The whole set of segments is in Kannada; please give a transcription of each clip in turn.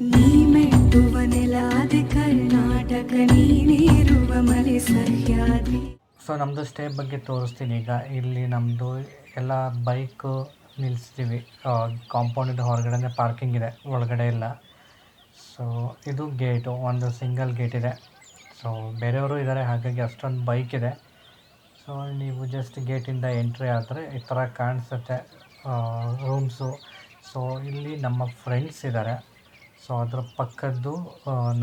ಸೊ ನಮ್ಮದು ಸ್ಟೇ ಬಗ್ಗೆ ತೋರಿಸ್ತೀನಿ. ಈಗ ಇಲ್ಲಿ ನಮ್ಮದು ಎಲ್ಲ ಬೈಕು ನಿಲ್ಲಿಸ್ತೀವಿ ಕಾಂಪೌಂಡಿಂದ ಹೊರಗಡೆ ಪಾರ್ಕಿಂಗ್ ಇದೆ. ಒಳಗಡೆ ಇಲ್ಲ. ಸೊ ಇದು ಗೇಟು ಒಂದು ಸಿಂಗಲ್ ಗೇಟ್ ಇದೆ. ಸೊ ಬೇರೆಯವರು ಇದ್ದಾರೆ ಹಾಗಾಗಿ ಅಷ್ಟೊಂದು ಬೈಕ್ ಇದೆ. ಸೊ ನೀವು ಜಸ್ಟ್ ಗೇಟಿಂದ ಎಂಟ್ರಿ ಆದರೆ ಈ ಥರ ಕಾಣಿಸುತ್ತೆ. ರೂಮ್ಸು ಸೊ ಇಲ್ಲಿ ನಮ್ಮ ಫ್ರೆಂಡ್ಸ್ ಇದ್ದಾರೆ ಸೊ ಅದರ ಪಕ್ಕದ್ದು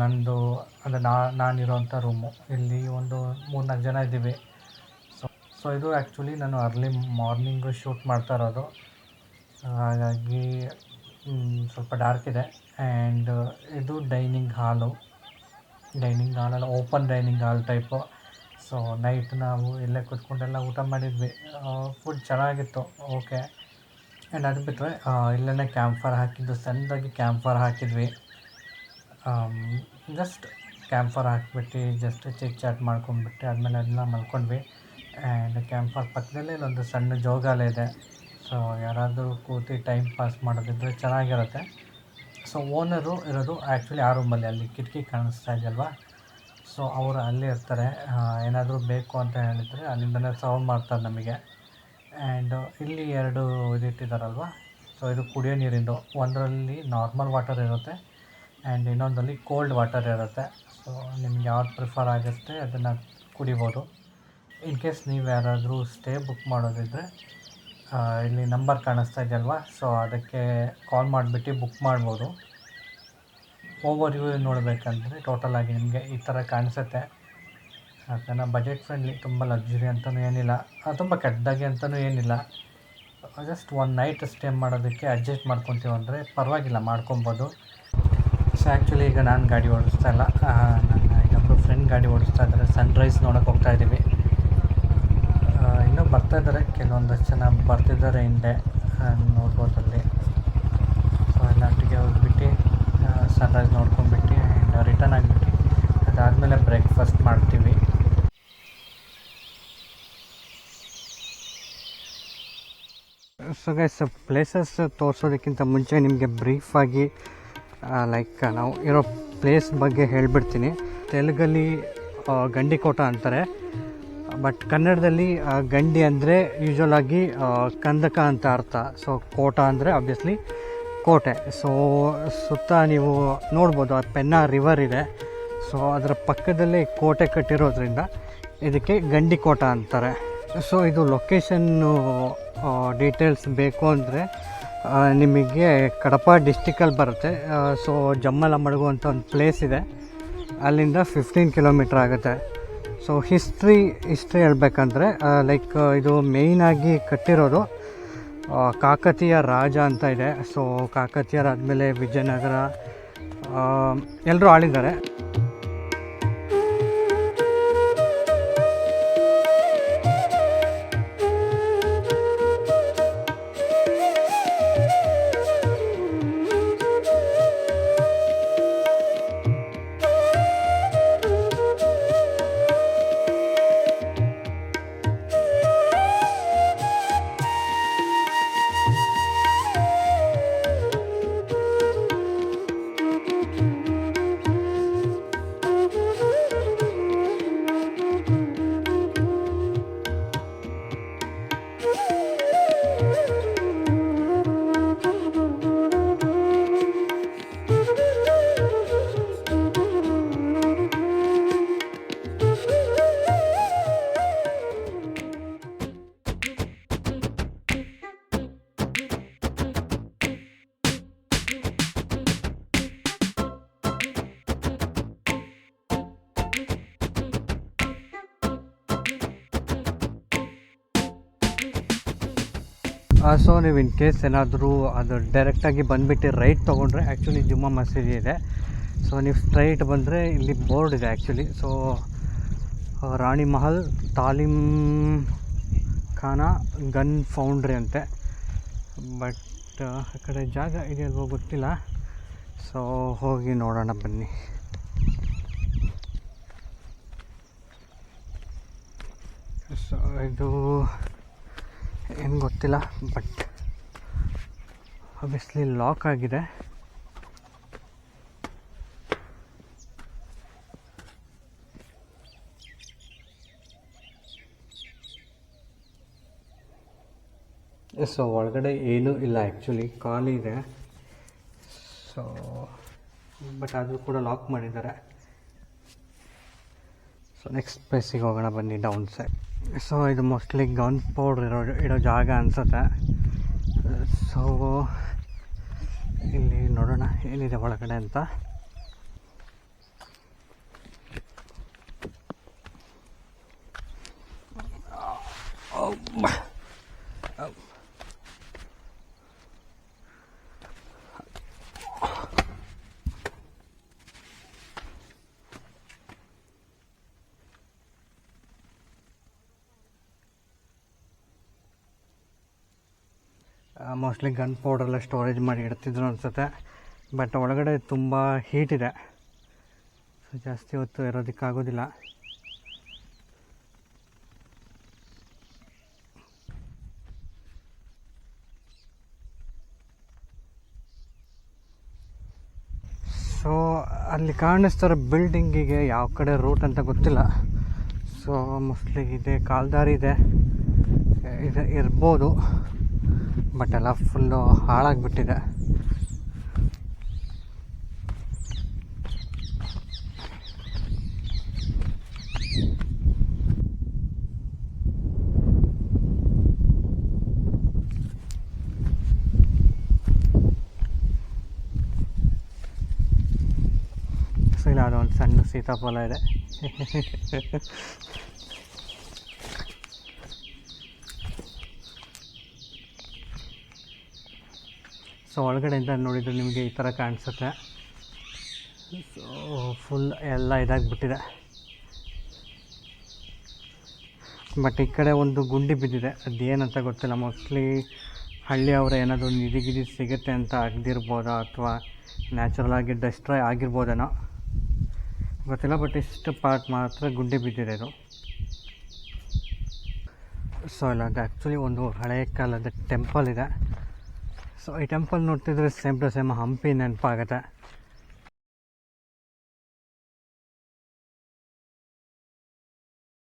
ನನ್ನದು ನಂದು, ಅಂದರೆ ನಾ ನಾನಿರೋಂಥ ರೂಮು. ಇಲ್ಲಿ ಒಂದು ಮೂರ್ನಾಲ್ಕು ಜನ ಇದ್ದೀವಿ. ಸೊ ಸೊ ಇದು ಆ್ಯಕ್ಚುಲಿ ನಾನು ಅರ್ಲಿ ಮಾರ್ನಿಂಗು ಶೂಟ್ ಮಾಡ್ತಾ ಇರೋದು. ಹಾಗಾಗಿ ಸ್ವಲ್ಪ ಡಾರ್ಕ್ ಇದೆ. ಆ್ಯಂಡ್ ಇದು dining hall dining ಹಾಲಲ್ಲ open dining hall type so night ನಾವು ಇಲ್ಲೇ ಕೂತ್ಕೊಂಡೆಲ್ಲ ಊಟ ಮಾಡಿದ್ವಿ. ಫುಡ್ ಚೆನ್ನಾಗಿತ್ತು. ಓಕೆ ಆ್ಯಂಡ್ ಅದು ಬಿಟ್ಟರೆ ಇಲ್ಲೇ ಕ್ಯಾಂಫರ್ ಹಾಕಿದ್ದು, ಸಣ್ಣದಾಗಿ ಕ್ಯಾಂಪರ್ ಹಾಕಿದ್ವಿ. ಜಸ್ಟ್ ಕ್ಯಾಂಪರ್ ಹಾಕಿಬಿಟ್ಟು ಜಸ್ಟ್ ಚಿಟ್ ಚಾಟ್ ಮಾಡ್ಕೊಂಡ್ಬಿಟ್ಟು, ಆದಮೇಲೆ ಅದನ್ನ ಮಲ್ಕೊಂಡ್ವಿ. ಆ್ಯಂಡ್ ಕ್ಯಾಂಪರ್ ಪಕ್ಕದಲ್ಲೇ ಇಲ್ಲೊಂದು ಸಣ್ಣ ಜೋಗಾಲಯ ಇದೆ. ಸೊ ಯಾರಾದರೂ ಕೂತು ಟೈಮ್ ಪಾಸ್ ಮಾಡೋದಿದ್ರೆ ಚೆನ್ನಾಗಿರುತ್ತೆ. ಸೊ ಓನರು ಇರೋದು ಆ್ಯಕ್ಚುಲಿ ಆ ರೂಮಲ್ಲಿ ಅಲ್ಲಿ ಕಿಟಕಿ ಕಾಣಿಸ್ತಾ ಇದೆಯಲ್ವಾ ಸೊ ಅವರು ಅಲ್ಲೇ ಇರ್ತಾರೆ. ಏನಾದರೂ ಬೇಕು ಅಂತ ಹೇಳಿದರೆ, ಅಲ್ಲಿಂದನೇ ಸರ್ವ್ ಮಾಡ್ತಾರೆ ನಮಗೆ. ಆ್ಯಂಡ್ ಇಲ್ಲಿ ಎರಡು ಇದಿಟ್ಟಿದ್ದಾರಲ್ವ ಸೊ ಇದು ಕುಡಿಯೋ ನೀರಿಂದು. ಒಂದರಲ್ಲಿ ನಾರ್ಮಲ್ ವಾಟರ್ ಇರುತ್ತೆ ಆ್ಯಂಡ್ ಇನ್ನೊಂದರಲ್ಲಿ ಕೋಲ್ಡ್ ವಾಟರ್ ಇರುತ್ತೆ. ಸೊ ನಿಮ್ಗೆ ಯಾವ್ದು ಪ್ರಿಫರ್ ಆಗುತ್ತೆ ಅದನ್ನು ಕುಡಿಬೋದು. ಇನ್ ಕೇಸ್ ನೀವು ಯಾರಾದರೂ ಸ್ಟೇ ಬುಕ್ ಮಾಡೋದಿದ್ದರೆ ಇಲ್ಲಿ ನಂಬರ್ ಕಾಣಿಸ್ತಾ ಇದೆಯಲ್ವಾ? ಸೊ ಅದಕ್ಕೆ ಕಾಲ್ ಮಾಡಿಬಿಟ್ಟು ಬುಕ್ ಮಾಡ್ಬೋದು. ಓವರ್ ವ್ಯೂ ನೋಡಬೇಕಂದ್ರೆ ಟೋಟಲಾಗಿ ನಿಮಗೆ ಈ ಥರ ಕಾಣಿಸುತ್ತೆ. ಅದನ್ನು ಬಜೆಟ್ ಫ್ರೆಂಡ್ಲಿ ತುಂಬ ಲಕ್ಸುರಿ ಅಂತಲೂ ಏನಿಲ್ಲ. ತುಂಬ ಕೆಟ್ಟದಾಗಿ ಅಂತಲೂ ಏನಿಲ್ಲ. ಜಸ್ಟ್ ಒನ್ ನೈಟ್ ಸ್ಟೇ ಮಾಡೋದಕ್ಕೆ ಅಡ್ಜಸ್ಟ್ ಮಾಡ್ಕೊತೀವಿ ಅಂದರೆ ಪರವಾಗಿಲ್ಲ, ಮಾಡ್ಕೊಬೋದು. ಸೊ ಆ್ಯಕ್ಚುಲಿ ಈಗ ನಾನು ಗಾಡಿ ಓಡಿಸ್ತಾ ಇಲ್ಲ. ನನ್ನ ಇನ್ನೊಬ್ಬರು ಫ್ರೆಂಡ್ ಗಾಡಿ ಓಡಿಸ್ತಾ ಇದ್ದಾರೆ ಸನ್ರೈಸ್ ನೋಡೋಕೆ ಹೋಗ್ತಾ ಇದ್ದೀವಿ ಇನ್ನೂ ಬರ್ತಾ ಇದ್ದಾರೆ ಕೆಲವೊಂದಷ್ಟು ಜನ ಬರ್ತಿದ್ದಾರೆ ಹಿಂದೆ ನೋಡ್ಬೋದಲ್ಲಿ. ಸೊ ಎಲ್ಲ ಒಟ್ಟಿಗೆ ಹೋಗ್ಬಿಟ್ಟು ಸನ್ರೈಸ್ ನೋಡ್ಕೊಂಡ್ಬಿಟ್ಟು ಆ್ಯಂಡ್ ರಿಟರ್ನ್ ಆಗಿಬಿಟ್ಟು, ಅದಾದಮೇಲೆ ಬ್ರೇಕ್ಫಾಸ್ಟ್ ಮಾಡ್ತೀವಿ. ಸೊ ಗೈಸ್ ಪ್ಲೇಸಸ್ ತೋರಿಸೋದಕ್ಕಿಂತ ಮುಂಚೆ ನಿಮಗೆ ಬ್ರೀಫಾಗಿ ಲೈಕ್ ನಾವು ಇರೋ ಪ್ಲೇಸ್ ಬಗ್ಗೆ ಹೇಳಿಬಿಡ್ತೀನಿ. ತೆಲುಗಲ್ಲಿ ಗಂಡಿಕೋಟ ಅಂತಾರೆ. ಬಟ್ ಕನ್ನಡದಲ್ಲಿ ಗಂಡಿ ಅಂದರೆ ಯೂಶ್ವಲ್ ಆಗಿ ಕಂದಕ ಅಂತ ಅರ್ಥ. ಸೊ ಕೋಟ ಅಂದರೆ ಆಬ್ವಿಯಸ್ಲಿ ಕೋಟೆ. ಸೊ ಸುತ್ತ ನೀವು ನೋಡ್ಬೋದು, ಆ ಪೆನ್ನ ರಿವರ್ ಇದೆ. ಸೊ ಅದರ ಪಕ್ಕದಲ್ಲೇ ಕೋಟೆ ಕಟ್ಟಿರೋದ್ರಿಂದ ಇದಕ್ಕೆ ಗಂಡಿಕೋಟ ಅಂತಾರೆ. ಸೊ ಇದು ಲೊಕೇಶನ್ನು ಡೀಟೇಲ್ಸ್ ಬೇಕು ಅಂದರೆ ನಿಮಗೆ ಕಡಪ ಡಿಸ್ಟಿಕಲ್ಲಿ ಬರುತ್ತೆ. ಸೊ ಜಮ್ಮಲ ಮಡಗು ಅಂತ ಒಂದು ಪ್ಲೇಸ್ ಇದೆ. ಅಲ್ಲಿಂದ ಫಿಫ್ಟೀನ್ ಕಿಲೋಮೀಟ್ರ್ ಆಗುತ್ತೆ. ಸೊ ಹಿಸ್ಟ್ರಿ ಹಿಸ್ಟ್ರಿ ಹೇಳ್ಬೇಕಂದ್ರೆ ಲೈಕ್ ಇದು ಮೇಯ್ನಾಗಿ ಕಟ್ಟಿರೋದು ಕಾಕತೀಯ ರಾಜ ಅಂತ ಇದೆ. ಸೊ ಕಾಕತೀಯರಾದಮೇಲೆ ವಿಜಯನಗರ ಎಲ್ಲರೂ ಆಳಿದ್ದಾರೆ. ಸೊ ನೀವು ಇನ್ ಕೇಸ್ ಏನಾದರೂ ಅದು ಡೈರೆಕ್ಟಾಗಿ ಬಂದುಬಿಟ್ಟು ರೈಟ್ ತೊಗೊಂಡ್ರೆ ಆ್ಯಕ್ಚುಲಿ ಜುಮ್ಮಾ ಮಸೀದಿ ಇದೆ. ಸೊ ನೀವು ಸ್ಟ್ರೈಟ್ ಬಂದರೆ ಇಲ್ಲಿ ಬೋರ್ಡ್ ಇದೆ actually so Rani Mahal, Talim Khana, gun foundry ಅಂತೆ. ಬಟ್ ಆ ಕಡೆ ಜಾಗ ಇದೆಯಲ್ವೋ ಗೊತ್ತಿಲ್ಲ. ಸೊ ಹೋಗಿ ನೋಡೋಣ ಬನ್ನಿ. ಸೊ ಇದು ಏನು ಗೊತ್ತಿಲ್ಲ ಬಟ್ ಆಬ್ವಿಯಸ್ಲಿ ಲಾಕ್ ಆಗಿದೆ. ಸೊ ಒಳಗಡೆ ಏನೂ ಇಲ್ಲ ಆ್ಯಕ್ಚುಲಿ ಖಾಲಿ ಇದೆ. ಸೊ ಬಟ್ ಆದರೂ ಕೂಡ ಲಾಕ್ ಮಾಡಿದ್ದಾರೆ. ಸೊ ನೆಕ್ಸ್ಟ್ ಪ್ಲೇಸಿಗೆ ಹೋಗೋಣ ಬನ್ನಿ ಡೌನ್ ಸೈಡ್ ಸೊ, ಇದು ಮೋಸ್ಟ್ಲಿ ಗನ್ ಪೌಡ್ರ್ ಇರೋ ಇಡೋ ಜಾಗ ಅನಿಸುತ್ತೆ. ಸೊ ಇಲ್ಲಿ ನೋಡೋಣ, ಏನಿದೆ ಒಳಗಡೆ ಅಂತ. ಮೋಸ್ಟ್ಲಿ ಗನ್ ಪೌಡ್ರೆಲ್ಲ ಸ್ಟೋರೇಜ್ ಮಾಡಿ ಇಡ್ತಿದ್ರು ಅನಿಸುತ್ತೆ. ಬಟ್ ಒಳಗಡೆ ತುಂಬ ಹೀಟ್ ಇದೆ. ಸೊ ಜಾಸ್ತಿ ಹೊತ್ತು ಇರೋದಕ್ಕಾಗೋದಿಲ್ಲ ಸೊ ಅಲ್ಲಿ ಕಾಣಿಸ್ತಿರೋ ಬಿಲ್ಡಿಂಗಿಗೆ ಯಾವ ಕಡೆ ರೂಟ್ ಅಂತ ಗೊತ್ತಿಲ್ಲ. ಸೊ ಮೋಸ್ಟ್ಲಿ ಇದೆ, ಕಾಲ್ದಾರಿ ಇದೆ. ಇದೆ ಇರ್ಬೋದು. ಬಟ್ ಎಲ್ಲ ಫುಲ್ಲು ಹಾಳಾಗಿಬಿಟ್ಟಿದೆ. ಸೊ ಇಲ್ಲ ಅದೊಂದು ಸಣ್ಣ ಸೀತಾಫಲ ಇದೆ. ಸೊ ಒಳಗಡೆಯಿಂದ ನೋಡಿದರೆ ನಿಮಗೆ ಈ ಥರ ಕಾಣಿಸುತ್ತೆ. ಸೊ ಫುಲ್ ಎಲ್ಲ ಇದಾಗಿಬಿಟ್ಟಿದೆ. ಬಟ್ ಈ ಕಡೆ ಒಂದು ಗುಂಡಿ ಬಿದ್ದಿದೆ. ಅದೇನಂತ ಗೊತ್ತಿಲ್ಲ. ಮೋಸ್ಟ್ಲಿ ಹಳ್ಳಿಯವರು ಏನಾದರೂ ನಿಧಿ ಗಿಧಿ ಸಿಗುತ್ತೆ ಅಂತ ಅಗ್ದಿರ್ಬೋದಾ ಅಥವಾ ನ್ಯಾಚುರಲ್ ಆಗಿ ಡೆಸ್ಟ್ರಾಯ್ ಆಗಿರ್ಬೋದೇನೋ? ಗೊತ್ತಿಲ್ಲ ಬಟ್ ಇಷ್ಟು ಪಾರ್ಟ್ ಮಾತ್ರ ಗುಂಡಿ ಬಿದ್ದಿದೆ ಇದು. ಸೊ ಇಲ್ಲ ಅದು ಆ್ಯಕ್ಚುಲಿ ಒಂದು ಹಳೆಯ ಕಾಲದ ಟೆಂಪಲ್ ಇದೆ. ಸೊ ಈ ಟೆಂಪಲ್ ನೋಡ್ತಿದ್ರೆ ಸೇಮ್ ಟು ಸೇಮ್ ಹಂಪಿ ನೆನಪಾಗುತ್ತೆ.